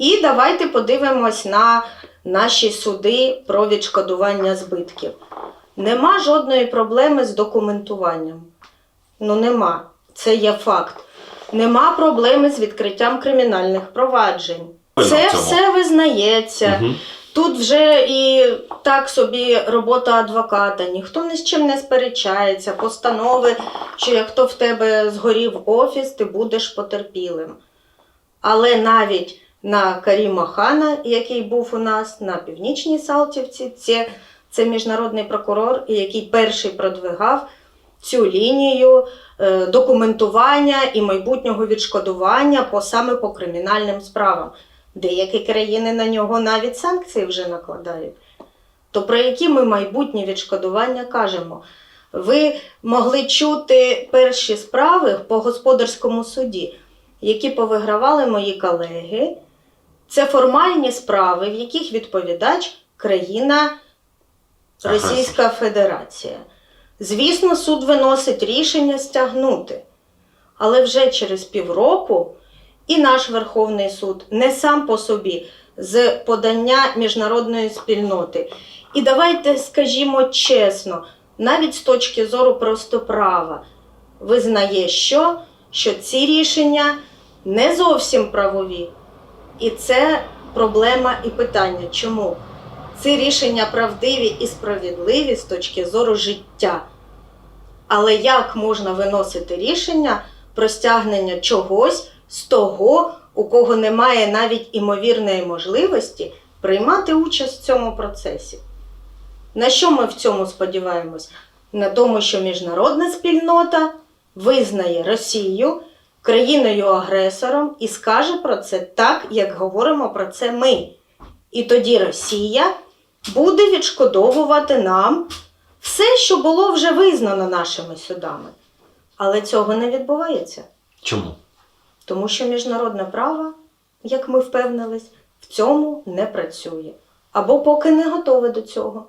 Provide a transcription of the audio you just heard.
І давайте подивимось на наші суди про відшкодування збитків. Нема жодної проблеми з документуванням. Ну, нема. Це є факт. Нема проблеми з відкриттям кримінальних проваджень. Це все визнається. Тут вже і так собі робота адвоката, ніхто ні з чим не сперечається, постанови, що як то в тебе згорів офіс, ти будеш потерпілим. Але навіть на Каріма Хана, який був у нас на Північній Салтівці, це, це міжнародний прокурор, який перший продвигав цю лінію е, документування і майбутнього відшкодування по саме по кримінальним справам. Деякі країни на нього навіть санкції вже накладають. То про які ми майбутні відшкодування кажемо? Ви могли чути перші справи по господарському суді, які повигравали мої колеги. Це формальні справи, в яких відповідач країна Російська Федерація. Звісно, суд виносить рішення стягнути. Але вже через півроку і наш Верховний суд не сам по собі з подання міжнародної спільноти. І давайте скажімо чесно, навіть з точки зору просто права, визнає, що, що ці рішення не зовсім правові. І це проблема і питання. Чому? Ці рішення правдиві і справедливі з точки зору життя. Але як можна виносити рішення про стягнення чогось з того, у кого немає навіть імовірної можливості приймати участь в цьому процесі? На що ми в цьому сподіваємось? На тому, що міжнародна спільнота визнає Росію країною-агресором і скаже про це так, як говоримо про це ми. І тоді Росія буде відшкодовувати нам все, що було вже визнано нашими судами. Але цього не відбувається, Чому? тому що міжнародне право, як ми впевнились, в цьому не працює. Або поки не готове до цього.